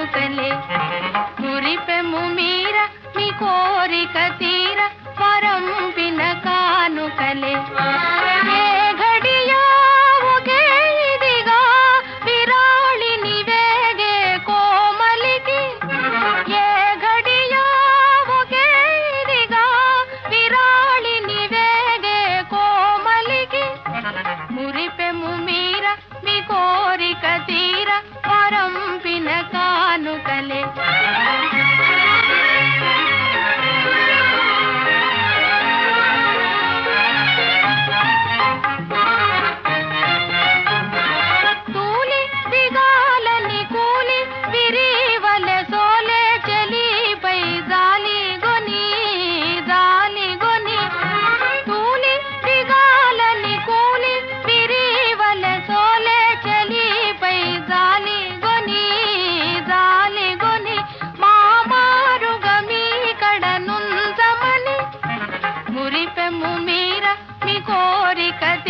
ఎరుకలే మురిపెము మీర మీ కోరిక తీర పరంపిన కానుకలే. మురిపెము మీర మీ కోరిక తీర పరం पे मुमीरा निगोरी कदे